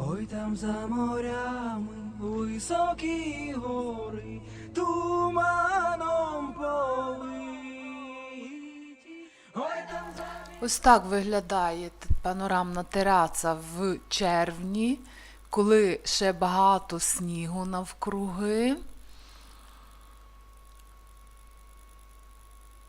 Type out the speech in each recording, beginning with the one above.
Ой там за морями високі гори, туманом политі. Ой там за Ось так виглядає панорамна тераса в червні, коли ще багато снігу навкруги.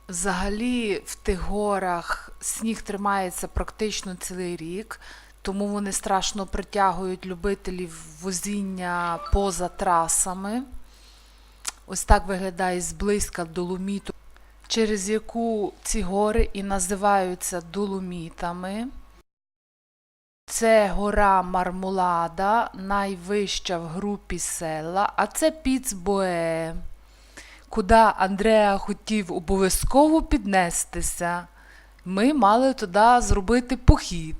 Взагалі в тих горах сніг тримається практично цілий рік, тому вони страшно притягують любителів возіння поза трасами. Ось так виглядає зблизька доломіту через яку ці гори і називаються Доломітами. Це гора Мармулада, найвища в групі села, а це Піцбое, куди Андреа хотів обов'язково піднестися. Ми мали туди зробити похід.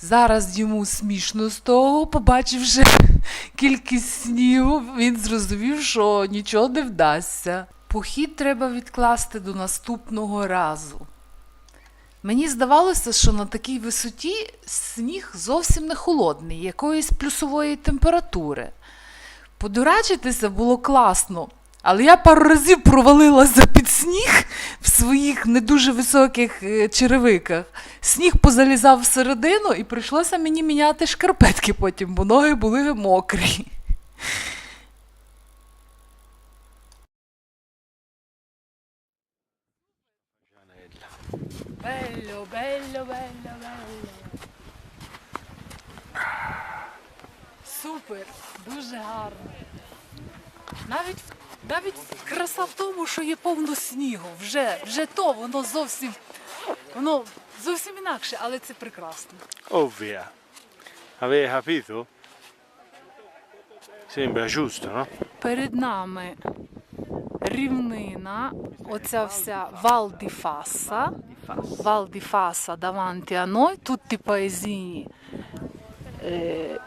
Зараз йому смішно з того, побачивши кількість снігу, він зрозумів, що нічого не вдасться. Похід треба відкласти до наступного разу. Мені здавалося, що на такій висоті сніг зовсім не холодний, якоїсь плюсової температури. Подурачитися було класно, але я пару разів провалилася під сніг своїх не дуже високих е, черевиках. Сніг позалізав всередину і прийшлося мені міняти шкарпетки потім, бо ноги були мокрі. Bello, bello, bello, bello. Супер, дуже гарно. Навіть, навіть краса в тому, що є повно снігу. Вже, вже то, воно зовсім, воно зовсім інакше, але це прекрасно. Ovvia. Avete capito? Sembra giusto, no? Перед нами рівнина, оця вся Вал ді Фаса. Вал ді Фаса davanti a noi, tutti paesini. Eh,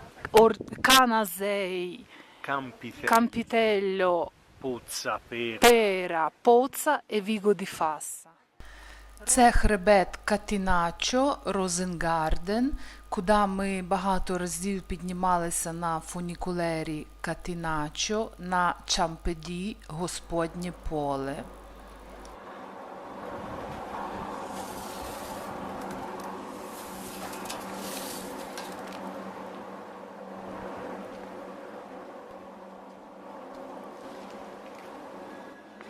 Canasei, Campi Campitello, Puzza пера. Пера, поца і Віго ді Фаса. Це хребет Катіначо, Розенгарден, куди ми багато разів піднімалися на фунікулері Катіначо на Чампеді, Господнє поле.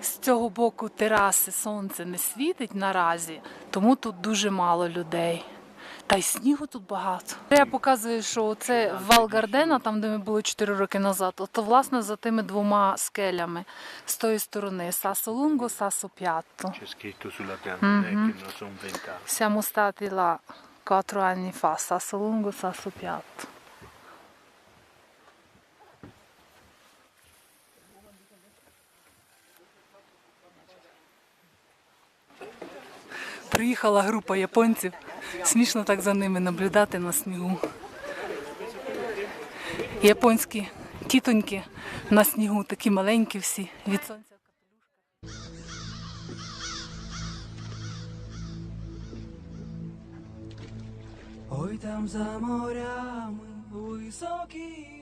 З цього боку тераси сонце не світить наразі, тому тут дуже мало людей. Та й снігу тут багато. Я показую, що це Вал Гардена, там, де ми були 4 роки назад, то власне за тими двома скелями з тої сторони Сасо Лунго, Сасо П'ятто. inventato. Siamo stati là 4 anni fa, Sasso Lungo, Sasso Piatto. Приїхала група японців. Смішно так за ними наблюдати на снігу. Японські тітоньки на снігу, такі маленькі всі від сонця. Ой там за морями високі